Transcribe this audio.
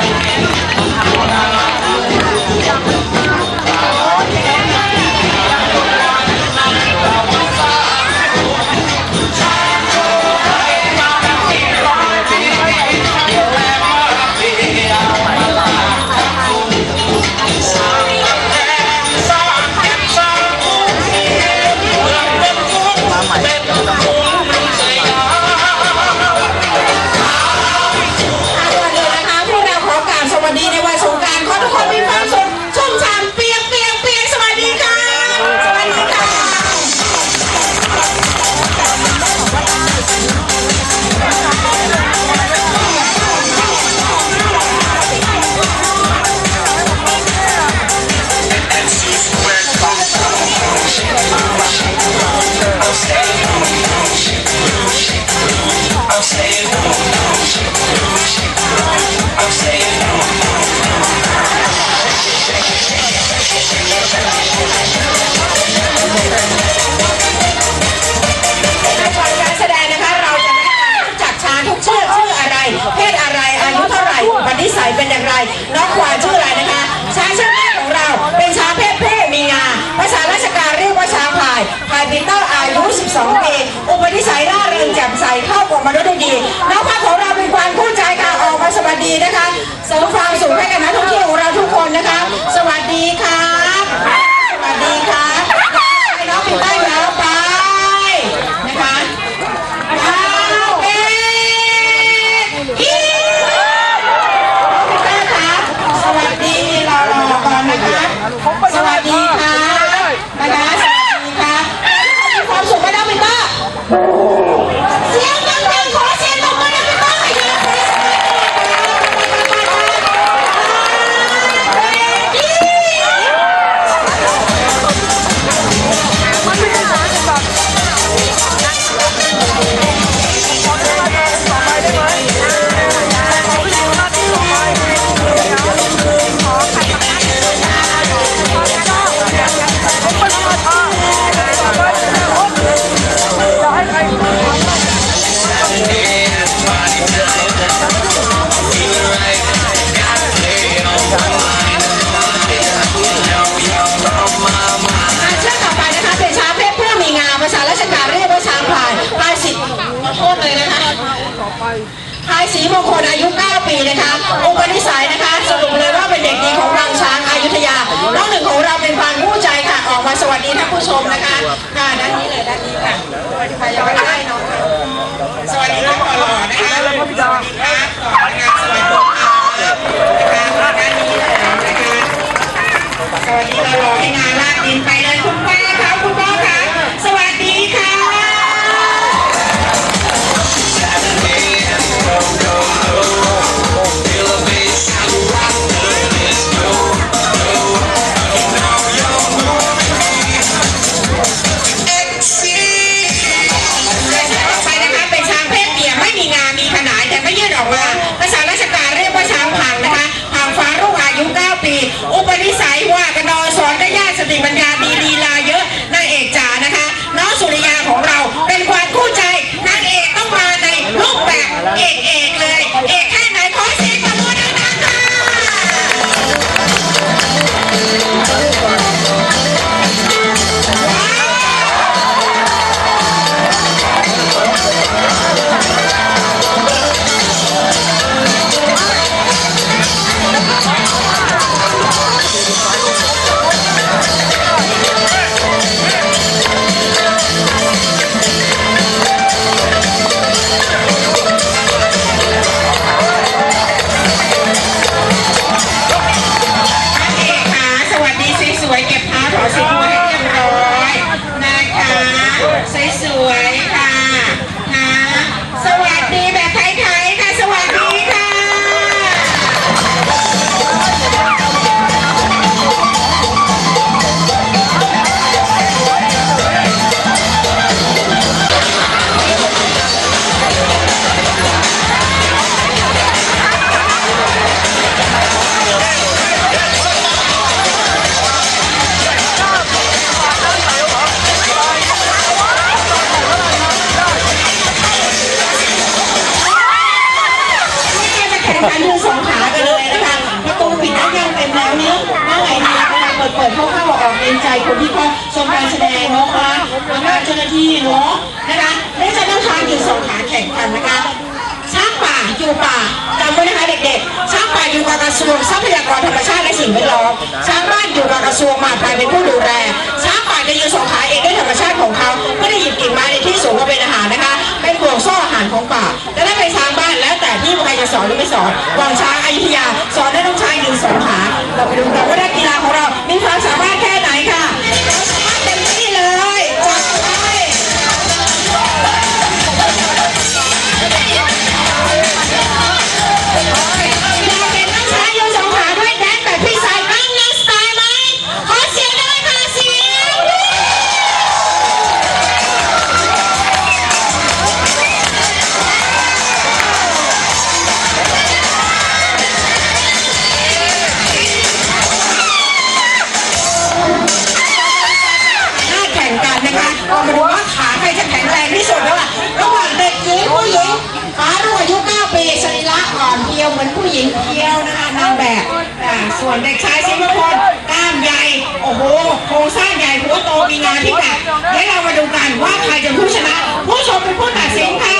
Bye. น้องควานชื่ออะไรนะคะ ช้างชือแม่ของเรา เป็นช้างเพศเพศมีงาภาษาราชการเรียกว่าช้างพายพายปีเตอร์อายุ 12 ปี อุปนิสัยร่าเริงแจ่มใสเข้ากับมนุษย์ได้ดี น้องควานของเรา มเลยนะคะพายศรีมงคลอายุ 9 ปีนะคะอุปนิสัยนะคะ สรุปเลยว่าเป็นเด็กดีของรังช้างอายุทยา น้องหนึ่งของเราเป็นพันผู้ใจค่ะ ออกมาสวัสดีท่านผู้ชมนะคะด้านนี้เลยด้านนี้ค่ะพายามได้น้องค่ะ pessoas. นะคะยืนสองขากันเลยนะคะประตูปิดได้ยังเต็มแล้วเนี่ยว่าไงดีนะคะเปิดเปิดเข้าๆข้าออกเกรงใจคนที่ก็ชมการแสดงเนาะคะอำนานเจ้าหน้าที่เนาะนะคะได้จะนั่งทางยืนสองขาแข่งกันนะคะช้างป่าอยู่ป่าจำไว้นะคะเด็กๆช้างป่าอยู่กับกระทรวงทรัพยากรธรรมชาติและสิ่งแวดล้อมช้างบ้านอยู่กับกระทรวงมหาดไทยเป็นผู้ดูแลช้างป่าจะยืนสองขาเองด้วยธรรมชาติของเขาไม่ได้หยิบกิ่งไม้ในที่สูงมาเป็นอาหารนะคะ เป็นห่วงโซ่อาหารของป่าและได้ไป็ จะสอนหรือไม่สอนวางช้างอยุธยา สอนได้น้องช้างยืนสองขาเราไปดูกันว่านักกีฬาของเรา มีความสามารถแค่ ยวเหมือนผู้หญิงเคียวนะคะนางแบบอ่าส่วนเด็กชายสิมพลกล้ามใหญ่โอ้โหโครงสร้างใหญ่หัวโตมีงานที่แบบเดี๋ยวเรามาดูกันว่าใครจะผู้ชนะ ผู้ชมเป็นผู้ตัดสินค่ะ